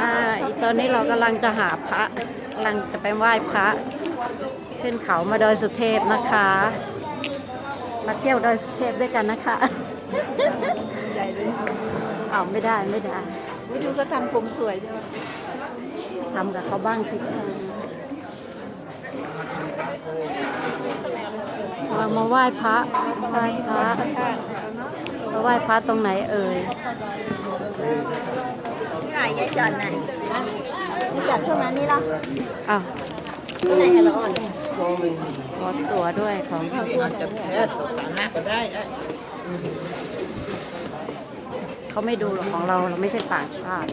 อ่าอีตอนนี้เรากำลังจะหาพระกำลังจะไปไหว้พระ ขึ้นเขามาดอยสุเทพนะคะ มาเที่ยวดอยสุเทพด้วยกันนะคะใหญ่เลยเอาไม่ได้ไม่ได้วิดูก็ทำผมสวยใช่ไหมทำกับเขาบ้างสิเรามาไหว้พระไหว้พระมาไหว้พระตรงไหนเอ่ย ที่ไหนยายจันไหนยายจันช่วงนั้นนี่ล่ะอ้าวที่ไหนกันละอ่อนขอตั๋วด้วยของอาจจะแพ้ตกตาหน้าก็ได้เขาไม่ดูหรอกของเราเราไม่ใช่ต่างชาติ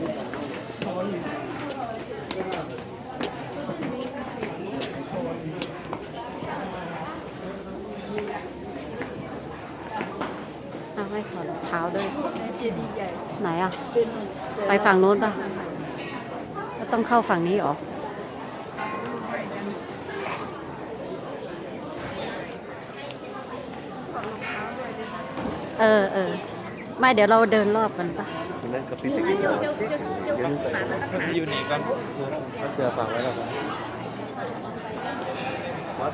เอา ให้ขอรองเท้าด้วย ไหนอะ ไปฝั่งโน้นปะแล้วต้องเข้าฝั่งนี้หรอเออเออไม่เดี๋ยวเราเดินรอบกันปะนั่นก็พี่เสกเดี๋ยวก็จะอยู่นี่ก่อนเอาเสื้อฝากไว้แล้วครับ